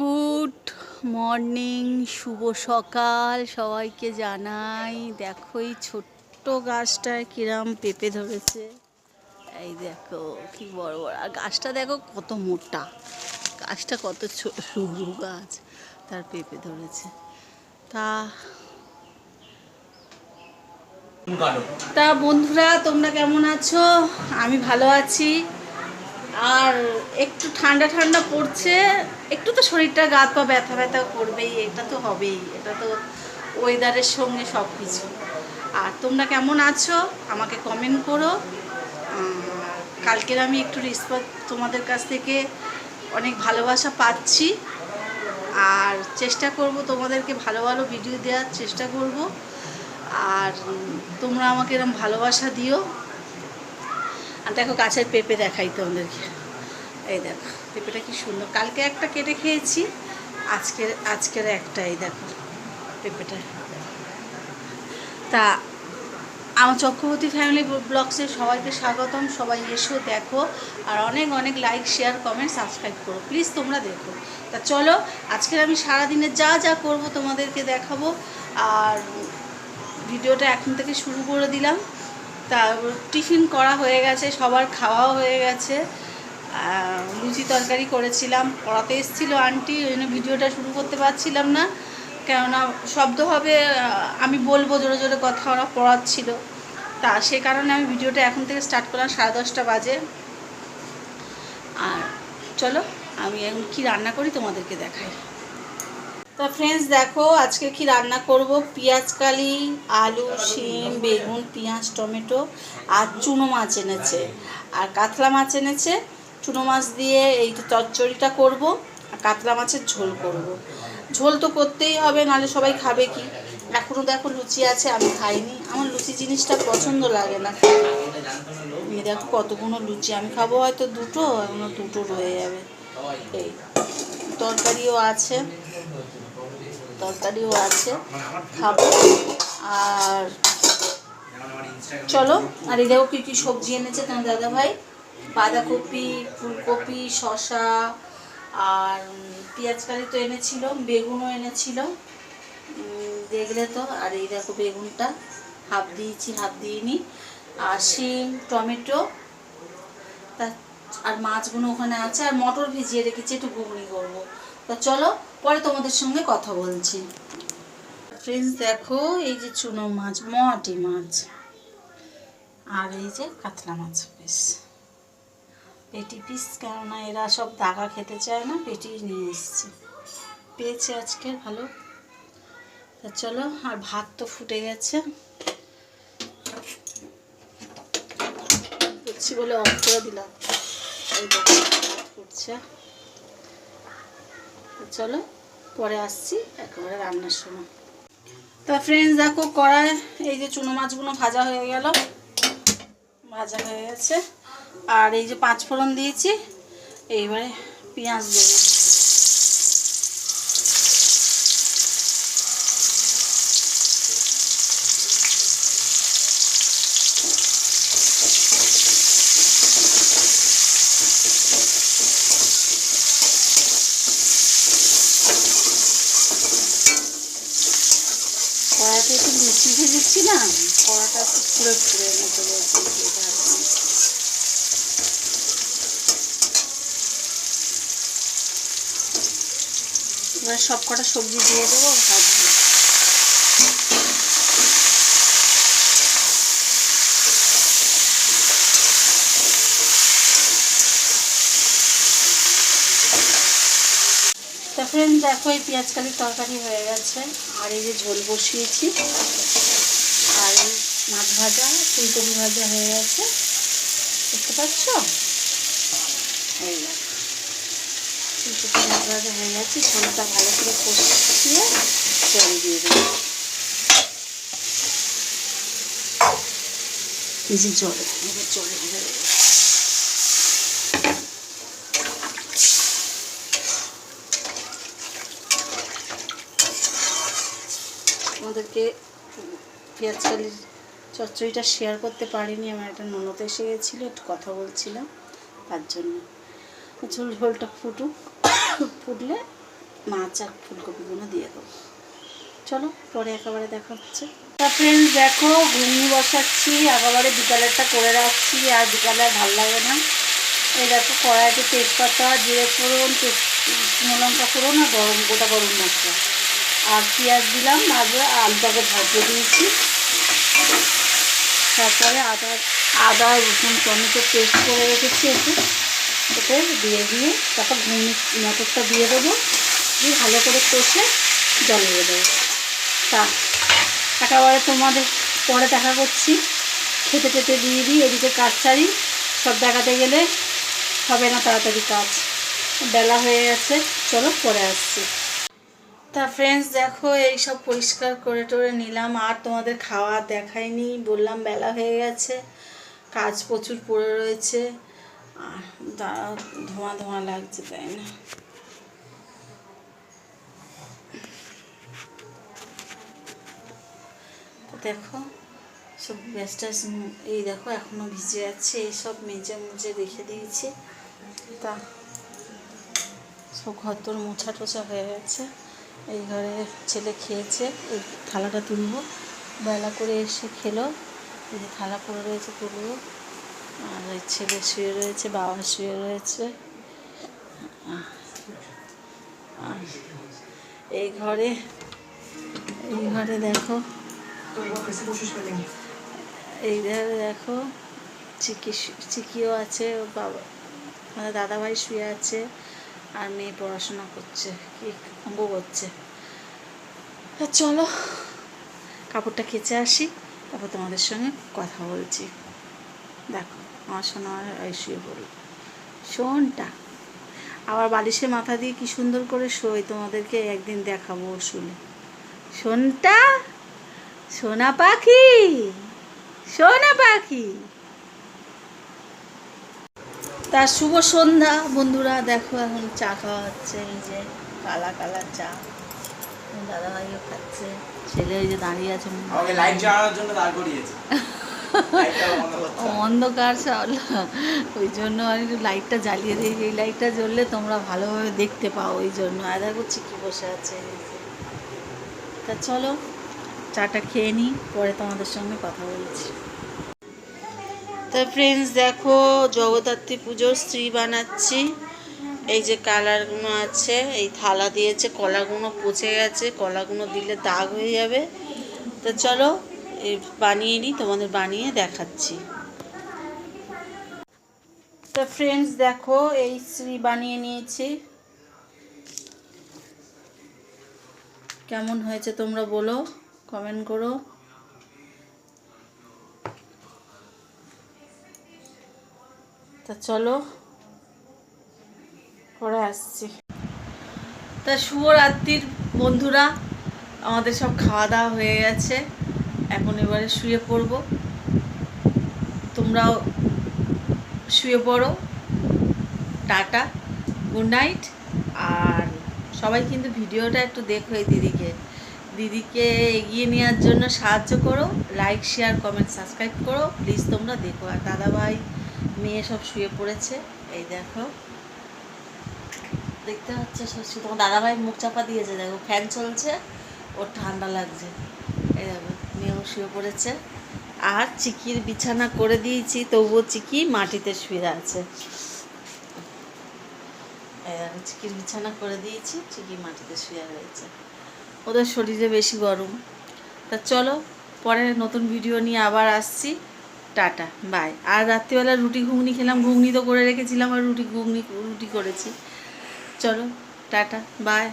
Good morning শুভ সকাল সবাইকে জানাই। দেখো এই ছোট্ট গাছটায় কিরাম পেঁপে ধরেছে। এই দেখো কি বড় বড়। আর গাছটা দেখো কত মোটা। গাছটা কত সরু গাছ তার পেঁপে ধরেছে। তা তা বন্ধুরা তোমরা কেমন আছো? আমি ভালো আছি। আর একটু ঠান্ডা ঠান্ডা পড়ছে, একটু তো শরীরটা গাত পা ব্যথা ব্যথা করবেই, এটা তো হবেই, এটা তো ওয়েদারের সঙ্গে সব কিছু আর তোমরা কেমন আছো? আমাকে কমেন্ট করো। কালকের আমি একটু রেসপন্স তোমাদের কাছ থেকে অনেক ভালোবাসা পাচ্ছি। আর চেষ্টা করব তোমাদেরকে ভালো ভালো ভিডিও দেওয়ার চেষ্টা করব। আর তোমরা আমাকে এরকম ভালোবাসা দিও। দেখো গাছের পেঁপে দেখাই তোমাদেরকে এই দেখো, পেঁপেটা কি সুন্দর। কালকে একটা কেটে খেয়েছি, আজকের আজকের একটা, এই দেখো পেঁপেটা। তা, আমার চক্রবর্তী ফ্যামিলি ব্লগসে সবাইকে স্বাগতম। সবাই এসো, দেখো, আর অনেক অনেক লাইক শেয়ার কমেন্ট সাবস্ক্রাইব করো। প্লিজ তোমরা দেখো। তা চলো, আজকের আমি সারাদিনে যা যা করব তোমাদেরকে দেখাবো। আর ভিডিওটা এখন থেকে শুরু করে দিলাম। তা টিফিন করা হয়ে গেছে, সবার খাওয়াও হয়ে গেছে। লুচি তরকারি করেছিলাম, পড়াতে এসেছিল আন্টি, ওই জন্য ভিডিওটা শুরু করতে পারছিলাম না। কেননা শব্দ হবে আমি বলব জোরে জোরে কথা, ওরা পড়াচ্ছিল। তা সে কারণে আমি ভিডিওটা এখন থেকে স্টার্ট করলাম, সাড়ে দশটা বাজে। আর চলো, আমি এখন কী রান্না করি তোমাদেরকে দেখাই। তা ফ্রেন্ডস দেখো আজকে কি রান্না করব? পেঁয়াজ কালি, আলু, শিম, বেগুন, পেঁয়াজ, টমেটো আর চুনো মাছ এনেছে। আর কাতলা মাছ এনেছে। চুনো মাছ দিয়ে এই চচ্চড়িটা করব আর কাতলা মাছের ঝোল করব। ঝোল তো করতেই হবে, নাহলে সবাই খাবে কি? এখনও দেখো লুচি আছে, আমি খাইনি। আমার লুচি জিনিসটা পছন্দ লাগে না। এই দেখো কতগুলো লুচি, আমি খাব হয়তো দুটো, এখনও দুটো রয়ে যাবে। এই তরকারিও আছে। তরকারিও আছে খাব। আর চলো আর এই দেখো কী কী সবজি এনেছে তোমার দাদা ভাই বাঁধাকপি ফুলকপি শশা আর পেঁয়াজ কালি তো এনেছিল বেগুনও এনেছিল। দেখলে তো আর এই দেখো বেগুনটা হাফ দিয়েছি হাফ দিইনি। আর শিম টমেটো তা আর মাছগুলো ওখানে আছে। আর মটর ভিজিয়ে রেখেছি একটু ঘুগনি করব। তা চলো পরে তোমাদের সঙ্গে কথা বলছি। ফ্রেন্ডস দেখো, এই যে চুনো মাছ মটি মাছ। আর এই যে কাতলা মাছ পিস পেটি পিস, কেননা এরা সব দাগা খেতে চায় না, পেটি নিয়ে এসছে। পেয়েছে আজকে, ভালো। তা চলো, আর ভাত তো ফুটে গেছে। করছি বলে অফ করে দিলাম। এই ফুটছে। চলো, পরে আসছি, একেবারে রান্নার সময়। তা ফ্রেন্ডস দেখো কড়াই, এই যে চুনো মাছগুলো ভাজা হয়ে গেল, ভাজা হয়ে গেছে। আর এই যে পাঁচ ফোড়ন দিয়েছি, এইবারে পেঁয়াজ দেবো। কড়াইতে দিচ্ছি না কড়াটা একটু পুড়ে পুড়ে মতো এবার সব কটা সবজি দিয়ে দেবো ভাজবো তা ফ্রেন্ড দেখো এই পেঁয়াজ কালির তরকারি হয়ে গেছে, আর এই যে ঝোল বসিয়েছি। ভাজা, ফুলকপি ভাজা হয়ে গেছে। দেখতে পাচ্ছ? এই ফুলকপি ভাজা হয়ে গেছে। ঝোলটা ভালো করে কষিয়ে জল দিয়ে দেবো। এই যে জল জল ঢেলে আমাদেরকে পেঁয়াজ কালির চচ্চড়িটা শেয়ার করতে পারিনি, আমার একটা ননদ এসে গেছিল, একটু কথা বলছিলাম, তার জন্য। ঝোল ঝোলটা ফুটুক, ফুটলে মাছ আর ফুলকপিগুলো দিয়ে দেবো। চলো, পরে একেবারে দেখা হচ্ছে। ফ্রেন্ডস দেখো, ঘুগনি বসাচ্ছি, একেবারে বিকালেরটা করে রাখছি, আর বিকালে আর ভালো লাগে না। এই দেখো, কড়াইতে তেজপাতা, জিরে ফোড়ন শুকনো লঙ্কা ফোড়ন আর গরম, গোটা গরম মশলা। আর পেঁয়াজ দিলাম, ভাজা, আলুটাকে ভাজতে দিয়েছি। তারপরে আদা আদা, রসুন, টমেটো পেস্ট করে রেখেছি একটু। ওকে, দিয়ে দিয়ে তারপর ঘুগনি মটরটা দিয়ে দেবো। দিয়ে ভালো করে কষে জল দিয়ে দেবো। তা, একেবারে তোমাদের পরে দেখা করছি। খেতে টেতে দিয়ে দিই, এদিকে কাজ ছাড়ি সব দেখাতে গেলে হবে না তাড়াতাড়ি কাজ। বেলা হয়ে গেছে, চলো পরে আসছি। তা ফ্রেন্ডস দেখো এই সব পরিষ্কার করে টরে নিলাম। আর তোমাদের খাওয়া দেখাইনি, বললাম বেলা হয়ে গেছে, কাজ প্রচুর পড়ে রয়েছে। আর ধোঁয়া ধোঁয়া লাগছে, তাই না? দেখো, সব গ্যাস ট্যাস এই দেখো, এখনও ভিজে আছে, সব মেজে মুজে রেখে দিয়েছি। তা, সব ঘর তোর মোছা টোছা হয়ে গেছে। এই ঘরে ছেলে খেয়েছে, এই থালাটা তুলবো। বেলা করে এসে খেলো, এই যে থালা পড়ে রয়েছে তুলবো। আর এই ছেলে শুয়ে রয়েছে, বাবা শুয়ে রয়েছে। এই ঘরে এই ঘরে দেখো, এই ঘরে দেখো, চিকি চিকিও আছে, বাবা মানে দাদাভাই শুয়ে আছে। আর মেয়ে পড়াশোনা করছে, কি অঙ্ক করছে চলো, কাপড়টা কেচে আসি, তারপর তোমাদের সঙ্গে কথা বলছি। দেখো, আমার ওই শুয়ে পড়ল। শোনটা আবার বালিশে মাথা দিয়ে কি সুন্দর করে শোয়, তোমাদেরকে একদিন দেখাবো শুনে। শোনটা সোনা পাখি সোনা পাখি। তার শুভ সন্ধ্যা। বন্ধুরা দেখো এখন চা খাওয়া হচ্ছে এই যে কালা কালা চা। দাদা ভাইও খাচ্ছে। ছেলে ওই যে দাঁড়িয়ে আছে। লাইট জ্বালানোর জন্য দাঁড় করিয়েছে। অন্ধকার ওই জন্য আমি একটু লাইটটা জ্বালিয়ে দিই। এই লাইটটা জ্বললে তোমরা ভালোভাবে দেখতে পাও ওই জন্য। আর করছি চিকি বসে আছে তা চলো চাটা খেয়ে নিই পরে তোমাদের সঙ্গে কথা বলছি। তা ফ্রেন্ডস দেখো জগদ্ধাত্রী পুজোর স্ত্রী বানাচ্ছি। এই যে কালারগুলো আছে, এই থালা দিয়েছে, কলাগুলো পচে গেছে, কলাগুলো দিলে দাগ হয়ে যাবে। তো চলো বানিয়ে নিই, তোমাদের বানিয়ে দেখাচ্ছি। তো ফ্রেন্ডস দেখো এই শ্রী বানিয়ে নিয়েছি। কেমন হয়েছে তোমরা বলো কমেন্ট করো। তা চলো, পরে আসছি। তা শুভরাত্রির বন্ধুরা, আমাদের সব খাওয়া দাওয়া হয়ে গেছে। এখন এবারে শুয়ে পড়ব। তোমরাও শুয়ে পড়ো। Tata, good night. আর সবাই কিন্তু ভিডিওটা একটু দেখো এই দিদিকে। দিদিকে এগিয়ে নেওয়ার জন্য সাহায্য করো। লাইক শেয়ার কমেন্ট সাবস্ক্রাইব করো। প্লিজ তোমরা দেখো। আর দাদা ভাই মেয়ে সব শুয়ে পড়েছে। এই দেখো। দেখতে হচ্ছে শশী তোমার দাদাভাই মুখ চাপা দিয়েছে, দেখো, ফ্যান চলছে, ওর ঠান্ডা লাগছে। এই দেখো, মেয়েও শুয়ে পড়েছে। আর চিকির বিছানা করে দিয়েছি, তবুও চিকি মাটিতে শুয়ে আছে। চিকির বিছানা করে দিয়েছি, চিকি মাটিতে শুয়ে রয়েছে। ওদের শরীরে বেশি গরম। তা চলো, পরে নতুন ভিডিও নিয়ে আবার আসছি। টাটা বাই আর রাত্রিবেলা রুটি ঘুগনি খেলাম, ঘুগনি তো করে রেখেছিলাম, আর রুটি ঘুগনি, রুটি করেছি। চলো, টাটা বাই